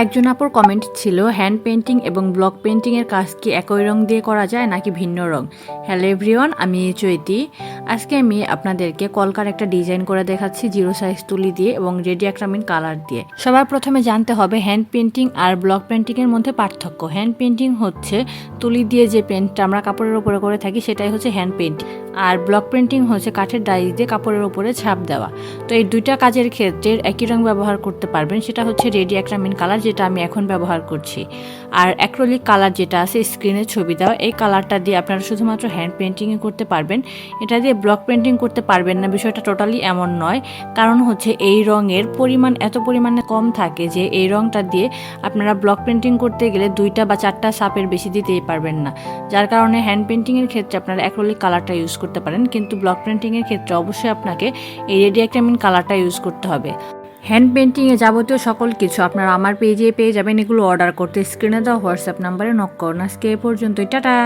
একজন আপুর কমেন্ট ছিল হ্যান্ড পেন্টিং এবং ব্লক পেন্টিংয়ের কাজ কি একই রং দিয়ে করা যায় নাকি ভিন্ন রং? হ্যালো এভরিওয়ান আমি চৈতি। আজকে আমি আপনাদেরকে কলকার একটা ডিজাইন করে দেখাচ্ছি জিরো সাইজ তুলি দিয়ে এবং রেডি অ্যাক্রামিন কালার দিয়ে। সবার প্রথমে জানতে হবে হ্যান্ড পেন্টিং আর ব্লক পেন্টিংয়ের মধ্যে পার্থক্য। হ্যান্ড পেন্টিং হচ্ছে তুলি দিয়ে যে পেন্টটা আমরা কাপড়ের উপরে করে থাকি, সেটাই হচ্ছে হ্যান্ড পেন্টিং আর ব্লক পেন্টিং হচ্ছে কাঠের ডাই দিয়ে কাপড়ের উপরে ছাপ দেওয়া। তো এই দুইটা কাজের ক্ষেত্রে একই রং ব্যবহার করতে পারবেন, সেটা হচ্ছে রেডি অ্যাক্রামিন কালার যেটা আমি এখন ব্যবহার করছি। আর অ্যাক্রোলিক কালার যেটা আছে স্ক্রিনে ছবি দেওয়া, এই কালারটা দিয়ে আপনারা শুধুমাত্র হ্যান্ড পেন্টিংই করতে পারবেন। এটা দিয়ে ব্লক পেন্টিং করতে পারবেন না, বিষয়টা টোটালি এমন নয়। কারণ হচ্ছে এই রঙের পরিমাণ এত পরিমাণে কম থাকে যে এই রংটা দিয়ে আপনারা ব্লক পেন্টিং করতে গেলে দুইটা বা চারটা সাপের বেশি দিতেই পারবেন না। যার কারণে হ্যান্ড পেন্টিংয়ের ক্ষেত্রে আপনারা অ্যাক্রোলিক কালারটা ইউজ করতে পারেন, কিন্তু ব্লক পেন্টিংয়ের ক্ষেত্রে অবশ্যই আপনাকে এই রেডি অ্যাক্রামিন কালারটা ইউজ করতে হবে। হ্যান্ড পেন্টিংয়ে যাবতীয় সকল কিছু আপনারা আমার পেজে পেয়ে যাবেন, এগুলো অর্ডার করতে স্ক্রিনে দেওয়া হোয়াটসঅ্যাপ নাম্বারে নক করুন। আজকে এ পর্যন্তই, টাটা!